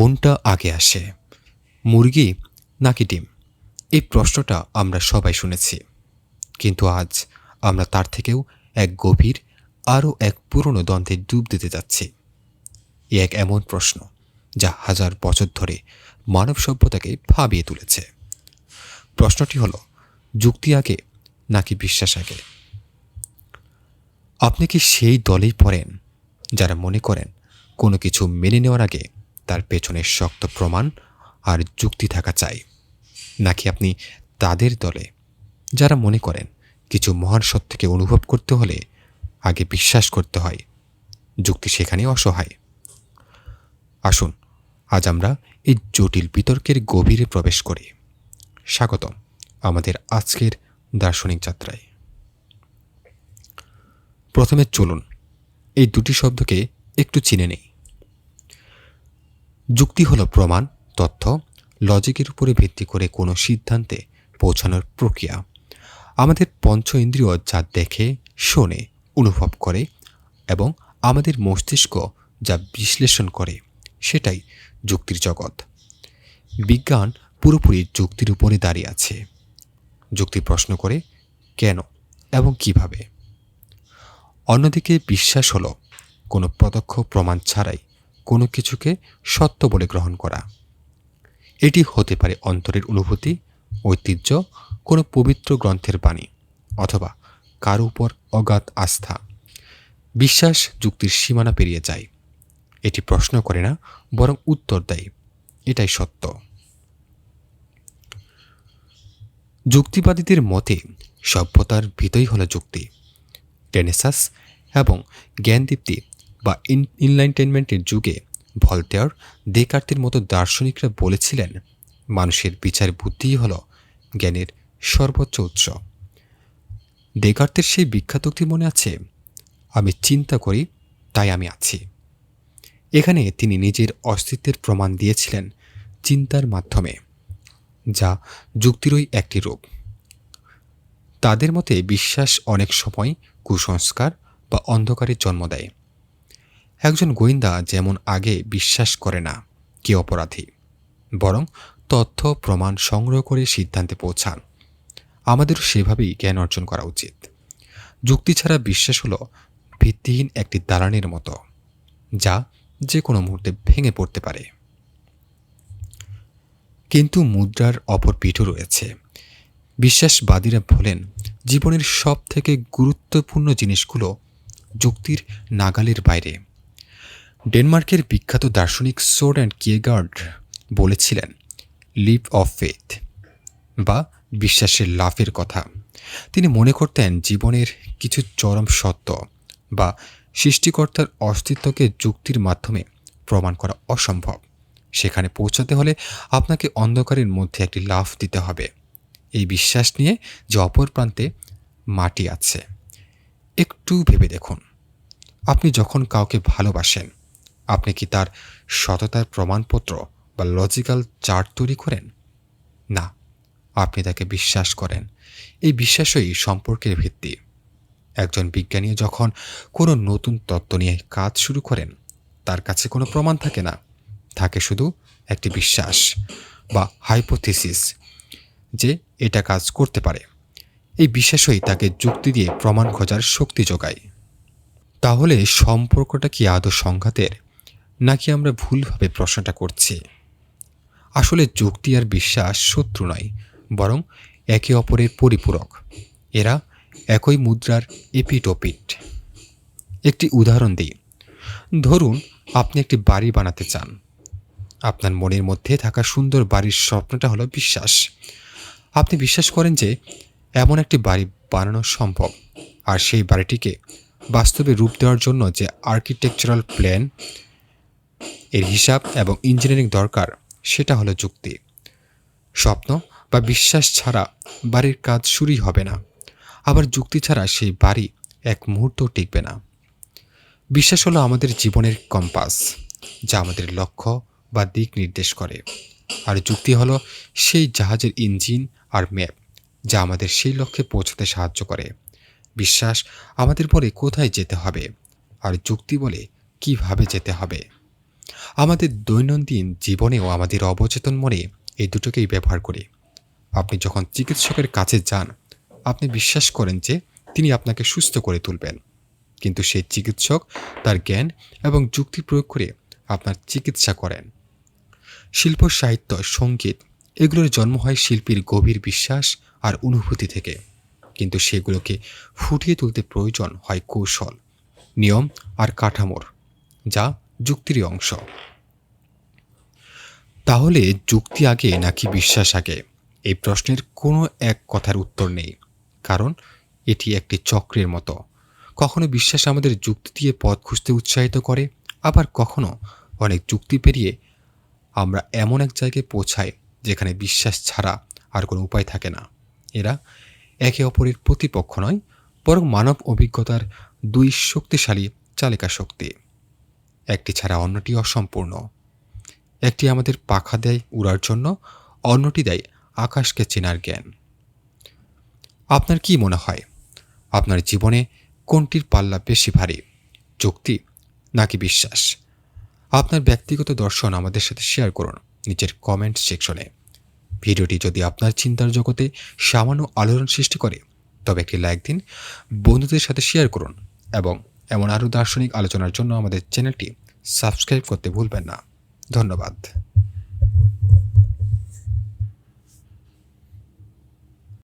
কোনটা আগে আসে? মুরগি নাকি ডিম? এই প্রশ্নটা আমরা সবাই শুনেছি। কিন্তু আজ আমরা তার থেকেও এক গভীর, আরও এক পুরনো দ্বন্দ্বে ডুব দিতে যাচ্ছি। এ এক এমন প্রশ্ন যা হাজার বছর ধরে মানব সভ্যতাকে ভাবিয়ে তুলেছে। প্রশ্নটি হলো, যুক্তি আগে নাকি বিশ্বাস আগে? আপনি কি সেই দলেই পড়েন যারা মনে করেন কোনো কিছু মেনে নেওয়ার আগে তার পেছনে শক্ত প্রমাণ আর যুক্তি থাকা চাই। নাকি আপনি তাদের দলে, যারা মনে করেন কিছু মহান সত্যকে অনুভব করতে হলে আগে বিশ্বাস করতে হয়, যুক্তি সেখানে অসহায়। আসুন, আজ আমরা এই জটিল বিতর্কের গভীরে প্রবেশ করি। স্বাগতম আমাদের আজকের দার্শনিক যাত্রায়। প্রথমে চলুন, এই দুটি শব্দকে একটু চিনে নেই। যুক্তি হলো প্রমাণ, তথ্য, লজিকের উপরে ভিত্তি করে কোনো সিদ্ধান্তে পৌঁছানোর প্রক্রিয়া। আমাদের পঞ্চ ইন্দ্রিয় যা দেখে, শোনে, অনুভব করে এবং আমাদের মস্তিষ্ক যা বিশ্লেষণ করে, সেটাই যুক্তির জগৎ। বিজ্ঞান পুরোপুরি যুক্তির উপরে দাঁড়িয়ে আছে। যুক্তি প্রশ্ন করে, কেন এবং কীভাবে? অন্যদিকে বিশ্বাস হলো কোনো প্রত্যক্ষ প্রমাণ ছাড়াই কোনো কিছুকে সত্য বলে গ্রহণ করা। এটি হতে পারে অন্তরের অনুভূতি, ঐতিহ্য, কোনো পবিত্র গ্রন্থের বাণী অথবা কারও উপর অগাধ আস্থা। বিশ্বাস যুক্তির সীমানা পেরিয়ে যায়। এটি প্রশ্ন করে না, বরং উত্তর দেয়। এটাই সত্য। যুক্তিবাদীদের মতে সভ্যতার ভিতই হলো যুক্তি। টেনেসাস এবং জ্ঞানদীপ্তি বা ইন ইনলাইনটেনমেন্টের যুগে ভলতেয়ার দেকার্তের মতো দার্শনিকরা বলেছিলেন, মানুষের বিচার বুদ্ধিই হল জ্ঞানের সর্বোচ্চ উৎস। দেকার্তের সেই বিখ্যাত উক্তি মনে আছে, আমি চিন্তা করি, তাই আমি আছি। এখানে তিনি নিজের অস্তিত্বের প্রমাণ দিয়েছিলেন চিন্তার মাধ্যমে, যা যুক্তিরই একটি রূপ। তাদের মতে বিশ্বাস অনেক সময় কুসংস্কার বা অন্ধকারের জন্ম দেয়। একজন গোয়েন্দা যেমন আগে বিশ্বাস করে না, কে অপরাধী? বরং তথ্য, প্রমাণ সংগ্রহ করে সিদ্ধান্তে পৌঁছান। আমাদেরও সেভাবেই জ্ঞান অর্জন করা উচিত। যুক্তি ছাড়া বিশ্বাস হলো ভিত্তিহীন একটি দালানের মতো, যা যে কোনো মুহূর্তে ভেঙে পড়তে পারে। কিন্তু মুদ্রার অপর পিঠও রয়েছে। বিশ্বাসবাদীরা বলেন, জীবনের সব থেকে গুরুত্বপূর্ণ জিনিসগুলো যুক্তির নাগালের বাইরে। ডেনমার্কের বিখ্যাত দার্শনিক সোড অ্যান্ড কিয়েগার্ড বলেছিলেন লিভ অফ ফেথ বা বিশ্বাসের লাভের কথা তিনি মনে করতেন জীবনের কিছু চরম সত্য বা সৃষ্টিকর্তার অস্তিত্বকে যুক্তির মাধ্যমে প্রমাণ করা অসম্ভব। সেখানে পৌঁছাতে হলে আপনাকে অন্ধকারের মধ্যে একটি লাভ দিতে হবে। এই বিশ্বাস নিয়ে যে অপর প্রান্তে মাটি আছে, একটু ভেবে দেখুন। আপনি যখন কাউকে ভালোবাসেন আপনি কি তার সততার প্রমাণপত্র বা লজিক্যাল চার্ট তৈরি করেন? না, আপনি তাকে বিশ্বাস করেন। এই বিশ্বাসই সম্পর্কের ভিত্তি। একজন বিজ্ঞানী যখন কোনো নতুন তত্ত্ব নিয়ে কাজ শুরু করেন, তার কাছে কোনো প্রমাণ থাকে না। থাকে শুধু একটি বিশ্বাস বা হাইপোথিসিস যে এটা কাজ করতে পারে। এই বিশ্বাসই তাকে যুক্তি দিয়ে প্রমাণ খোঁজার শক্তি যোগায়। তাহলে সম্পর্কটা কি আদৌ সংঘাতের নাকি আমরা ভুলভাবে প্রশ্নটা করছি? আসলে যুক্তি আর বিশ্বাস শত্রু নয়, বরং একে অপরের পরিপূরক। এরা একই মুদ্রার এপিটোপিট। একটি উদাহরণ দিই। ধরুন, আপনি একটি বাড়ি বানাতে চান। আপনার মনের মধ্যে থাকা সুন্দর বাড়ির স্বপ্নটা হলো বিশ্বাস। আপনি বিশ্বাস করেন যে এমন একটি বাড়ি বানানো সম্ভব, আর সেই বাড়িটিকে বাস্তবে রূপ দেওয়ার জন্য যে আর্কিটেকচারাল প্ল্যান এর হিসাব এবং ইঞ্জিনিয়ারিং দরকার, সেটা হলো যুক্তি। স্বপ্ন বা বিশ্বাস ছাড়া বাড়ির কাজ শুরুই হবে না। আবার যুক্তি ছাড়া সেই বাড়ি এক মুহূর্ত টিকবে না। বিশ্বাস হলো আমাদের জীবনের কম্পাস, যা আমাদের লক্ষ্য বা দিক নির্দেশ করে। আর যুক্তি হলো সেই জাহাজের ইঞ্জিন আর ম্যাপ, যা আমাদের সেই লক্ষ্যে পৌঁছাতে সাহায্য করে। বিশ্বাস আমাদের বলে কোথায় যেতে হবে, আর যুক্তি বলে কীভাবে যেতে হবে। আমাদের দৈনন্দিন জীবনেও আমাদের অবচেতন মনে এই দুটোকেই ব্যবহার করি। আপনি যখন চিকিৎসকের কাছে যান, আপনি বিশ্বাস করেন যে তিনি আপনাকে সুস্থ করে তুলবেন। কিন্তু সেই চিকিৎসক তার জ্ঞান এবং যুক্তি প্রয়োগ করে আপনার চিকিৎসা করেন। শিল্প, সাহিত্য, সংগীত এগুলোর জন্ম হয় শিল্পীর গভীর বিশ্বাস আর অনুভূতি থেকে। কিন্তু সেগুলোকে ফুটিয়ে তুলতে প্রয়োজন হয় কৌশল, নিয়ম আর কাঠামোর, যা যুক্তিরই অংশ। তাহলে যুক্তি আগে নাকি বিশ্বাস আগে? এই প্রশ্নের কোনো এক কথার উত্তর নেই। কারণ এটি একটি চক্রের মতো। কখনো বিশ্বাস আমাদের যুক্তি দিয়ে পথ খুঁজতে উৎসাহিত করে, আবার কখনো অনেক যুক্তি পেরিয়ে আমরা এমন এক জায়গায় পৌঁছাই যেখানে বিশ্বাস ছাড়া আর কোনো উপায় থাকে না। এরা একে অপরের প্রতিপক্ষ নয়, বরং মানব অভিজ্ঞতার দুই শক্তিশালী চালিকা শক্তি একটি ছাড়া অন্যটি অসম্পূর্ণ। একটি আমাদের পাখা দেয় উড়ার জন্য, অন্যটি দেয় আকাশকে চেনার জ্ঞান। আপনার কি মনে হয়? আপনার জীবনে কোনটির পাল্লা বেশি ভারী, যুক্তি নাকি বিশ্বাস? আপনার ব্যক্তিগত দর্শন আমাদের সাথে শেয়ার করুন নিচের কমেন্ট সেকশনে। ভিডিওটি যদি আপনার চিন্তার জগতে সামান্য আলোড়ন সৃষ্টি করে, তবে একটি লাইক দিন, বন্ধুদের সাথে শেয়ার করুন এবং এমন আরও দার্শনিক আলোচনার জন্য আমাদের চ্যানেলটি সাবস্ক্রাইব করতে ভুলবেন না। ধন্যবাদ।